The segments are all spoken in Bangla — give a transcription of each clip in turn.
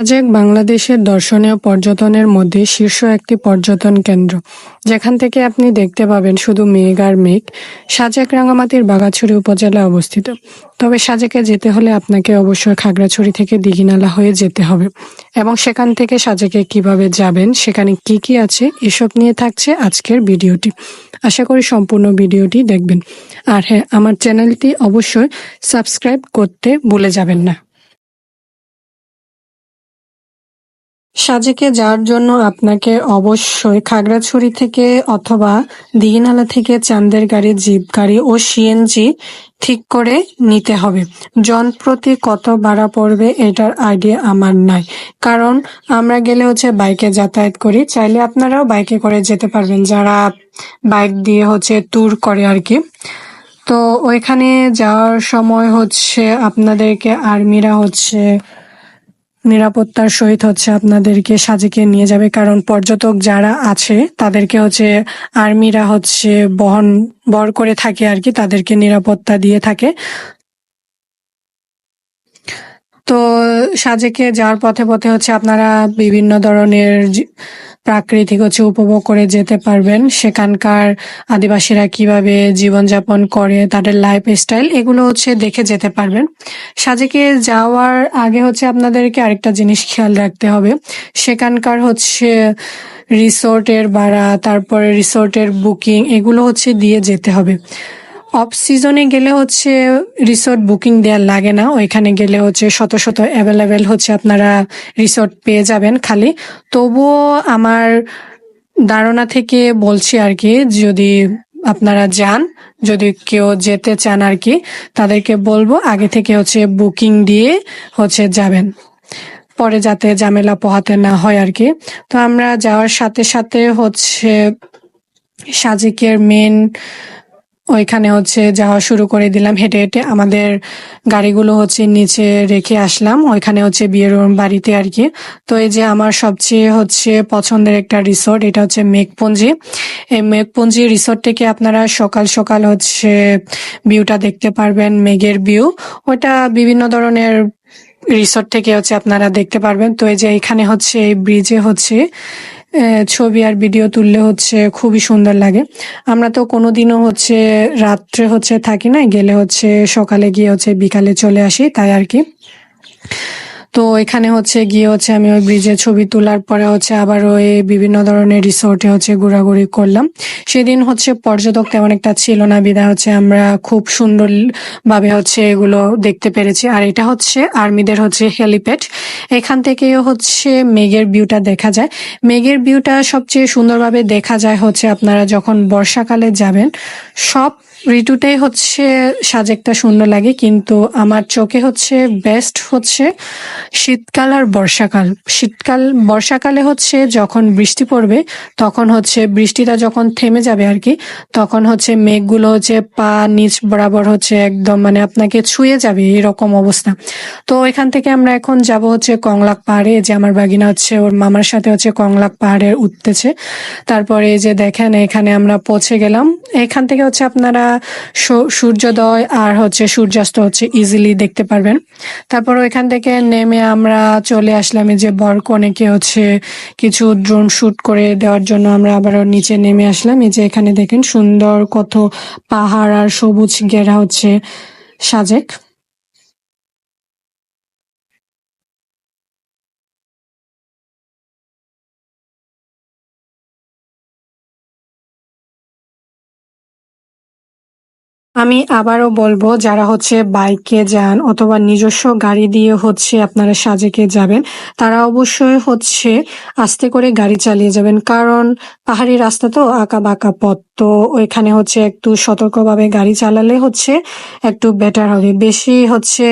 সাজেক বাংলাদেশের দর্শনীয় পর্যটনের মধ্যে শীর্ষ একটি পর্যটন কেন্দ্র। যেখান থেকে আপনি দেখতে পাবেন শুধু মেঘ আর মেঘ। সাজেক রাঙামাটির বাগাছড়ি উপজেলায় অবস্থিত। তবে সাজেকে যেতে হলে আপনাকে অবশ্যই খাগড়াছড়ি থেকে দিঘিনালা হয়ে যেতে হবে। এবং সেখান থেকে সাজেকে কীভাবে যাবেন, সেখানে কি কি আছে, এসব নিয়ে থাকছে আজকের ভিডিওটি। আশা করি সম্পূর্ণ ভিডিওটি দেখবেন। আর হ্যাঁ আমার চ্যানেলটি অবশ্যই সাবস্ক্রাইব করতে ভুলে যাবেন না। সাজেকে যাওয়ার জন্য আপনাকে অবশ্যই খাগড়াছড়ি থেকে অথবা দিঘিনালা থেকে চান্দের গাড়ি, জিপ গাড়ি ও সিএনজি ঠিক করে নিতে হবে। জন প্রতি কত ভাড়া পড়বে এটার আইডিয়া আমার নাই। কারণ আমরা গেলে হচ্ছে বাইকে যাতায়াত করি, চাইলে আপনারাও বাইকে করে যেতে পারবেন, যারা বাইক দিয়ে হচ্ছে ট্যুর করে আর কি। তো ওইখানে যাওয়ার সময় হচ্ছে আপনাদেরকে আর্মিরা হচ্ছে নিরাপত্তার সহিত হচ্ছে আপনাদেরকে সাজেকে নিয়ে যাবে। কারণ পর্যটক যারা আছে, তাদেরকে হচ্ছে আর্মিরা হচ্ছে বহন, বর করে থাকে আর কি, তাদেরকে নিরাপত্তা দিয়ে থাকে। তো সাজেকে যাওয়ার পথে পথে হচ্ছে আপনারা বিভিন্ন ধরনের প্রাকৃতিক হচ্ছে উপভোগ করে যেতে পারবেন। সেখানকার আদিবাসীরা কীভাবে জীবনযাপন করে, তাদের লাইফ স্টাইল এগুলো হচ্ছে দেখে যেতে পারবেন। সাজেকে যাওয়ার আগে হচ্ছে আপনাদেরকে আরেকটা জিনিস খেয়াল রাখতে হবে। সেখানকার হচ্ছে রিসোর্টের ভাড়া, তারপরে রিসোর্টের বুকিং এগুলো হচ্ছে দিয়ে যেতে হবে। অফ সিজনে গেলে হচ্ছে রিসোর্ট বুকিং দেওয়ার লাগে না। ওইখানে গেলে হচ্ছে শত শত অ্যাভেলেবেল হচ্ছে আপনারা রিসোর্ট পেয়ে যাবেন খালি। তবুও আমার ধারণা থেকে বলছি আর কি, যদি আপনারা যান, যদি কেউ যেতে চান আর কি, তাদেরকে বলব আগে থেকে হচ্ছে বুকিং দিয়ে হচ্ছে যাবেন। পরে যাতে ঝামেলা পোহাতে না হয় আর কি। তো আমরা যাওয়ার সাথে সাথে হচ্ছে সাজিকের মেন ওইখানে হচ্ছে যাওয়া শুরু করে দিলাম, হেঁটে হেঁটে। আমাদের গাড়িগুলো হচ্ছে নিচে রেখে আসলাম, ওইখানে হচ্ছে বিয়ের বাড়িতে আর কি। তো এই যে আমার সবচেয়ে হচ্ছে পছন্দের একটা রিসোর্ট, এটা হচ্ছে মেঘপুঞ্জি। এই মেঘপুঞ্জি রিসোর্ট থেকে আপনারা সকাল সকাল হচ্ছে ভিউটা দেখতে পারবেন, মেঘের ভিউ। ওটা বিভিন্ন ধরনের রিসোর্ট থেকে হচ্ছে আপনারা দেখতে পারবেন। তো এই যে এখানে হচ্ছে এই ব্রিজে হচ্ছে ছবি আর ভিডিও তুললে হচ্ছে খুবই সুন্দর লাগে। আমরা তো কোনোদিনও হচ্ছে রাত্রে হচ্ছে থাকি না, গেলে হচ্ছে সকালে গিয়ে হচ্ছে বিকালে চলে আসি, তাই আর কি। তো এখানে হচ্ছে গিয়ে হচ্ছে আমি ওই ব্রিজে ছবি তোলার পরে হচ্ছে আবার ওই বিভিন্ন ধরনের রিসোর্টে হচ্ছে ঘোরাঘুরি করলাম। সেদিন হচ্ছে পর্যটক তেমন একটা ছিল না, বিদায় হচ্ছে আমরা খুব সুন্দর ভাবে হচ্ছে এগুলো দেখতে পেরেছি। আর এটা হচ্ছে আর্মিদের হচ্ছে হেলিপ্যাড এখান থেকেও হচ্ছে মেঘের ভিউটা দেখা যায়। মেঘের ভিউটা সবচেয়ে সুন্দরভাবে দেখা যায় হচ্ছে আপনারা যখন বর্ষাকালে যাবেন, সব ঋতুতেই হচ্ছে সাজেকটা সুন্দর লাগে, কিন্তু আমার চোখে হচ্ছে বেস্ট হচ্ছে শীতকাল আর বর্ষাকাল। শীতকাল, বর্ষাকালে হচ্ছে যখন বৃষ্টি পড়বে, তখন হচ্ছে বৃষ্টিটা যখন থেমে যাবে আর কি, তখন হচ্ছে মেঘগুলো হচ্ছে পা নিচ বরাবর হচ্ছে একদম মানে আপনাকে ছুঁয়ে যাবে এরকম অবস্থা। তো এখান থেকে আমরা এখন যাব হচ্ছে কংলাক পাহাড়ে, যে আমার বাগিনা হচ্ছে, ওর মামার সাথে হচ্ছে কংলাক পাহাড়ে উঠতেছে। তারপরে যে দেখেন, এখানে আমরা পৌঁছে গেলাম। এখান থেকে হচ্ছে আপনারা সূর্যোদয় আর হচ্ছে সূর্যাস্ত হচ্ছে ইজিলি দেখতে পারবেন। তারপর এখান থেকে নেমে আমরা চলে আসলাম যে বরকনেকে হচ্ছে কিছু ড্রোন শুট করে দেওয়ার জন্য আমরা আবারও নিচে নেমে আসলাম। এই যে এখানে দেখেন সুন্দর কত পাহাড় আর সবুজ ঘেরা হচ্ছে সাজেক। আমি আবারও বলব, যারা হচ্ছে বাইকে যান অথবা নিজস্ব গাড়ি দিয়ে হচ্ছে আপনারা সাজেকে যাবেন, তারা অবশ্যই হচ্ছে আস্তে করে গাড়ি চালিয়ে যাবেন। কারণ পাহাড়ি রাস্তা তো আঁকা বাঁকা পথ, তো ওইখানে হচ্ছে একটু সতর্কভাবে গাড়ি চালালে হচ্ছে একটু বেটার হবে। বেশি হচ্ছে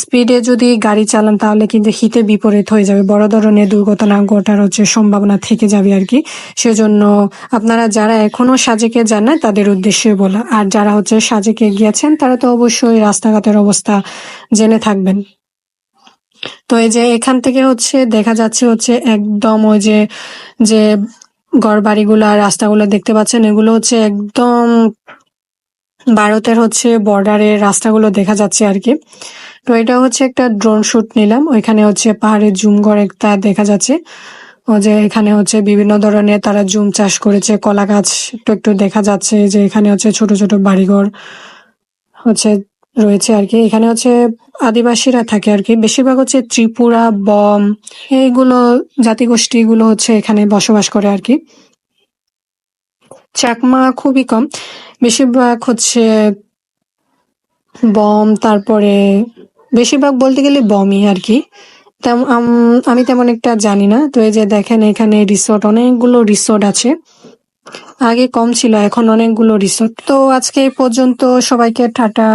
স্পিডে যদি গাড়ি চালান, তাহলে কিন্তু হিতে বিপরীত হয়ে যাবে। বড় ধরনের দুর্ঘটনা ঘটার হচ্ছে সম্ভাবনা থেকে যাবে আর কি। সেজন্য আপনারা যারা এখনও সাজেকে যান না তাদের উদ্দেশ্যে বলা। আর যারা হচ্ছে সাজেকে গিয়েছেন তারা তো অবশ্যই রাস্তাঘাটের অবস্থা জেনে থাকবেন। তো এই যে এখান থেকে হচ্ছে দেখা যাচ্ছে হচ্ছে একদম ওই যে যে ঘর বাড়িগুলো আর রাস্তাগুলো দেখতে পাচ্ছেন, এগুলো হচ্ছে একদম ভারতের হচ্ছে বর্ডারের রাস্তাগুলো দেখা যাচ্ছে আর কি। তো এটা হচ্ছে একটা ড্রোন শুট নিলাম, ওইখানে হচ্ছে পাহাড়ের জুম করে একটা দেখা যাচ্ছে। যে এখানে হচ্ছে বিভিন্ন ধরনের তারা জুম চাষ করেছে, কলা গাছ একটু একটু দেখা যাচ্ছে যে এখানে হচ্ছে ছোট ছোট বাড়িঘর হচ্ছে রয়েছে আর কি। এখানে হচ্ছে আদিবাসীরা থাকে আর কি। বেশিরভাগ হচ্ছে ত্রিপুরা, বম, এইগুলো জাতিগোষ্ঠীগুলো হচ্ছে এখানে বসবাস করে আর কি। চাকমা খুবই কম। বেশিরভাগ হচ্ছে বম, তারপরে বেশিরভাগ বলতে গেলে বমই আর কি। আমি তেমন একটা জানি না। তো এই যে দেখেন, এখানে রিসোর্ট অনেকগুলো রিসোর্ট আছে। আগে কম ছিল, এখন অনেকগুলো রিসোর্ট তো আজকে পর্যন্ত সবাইকে টাটা।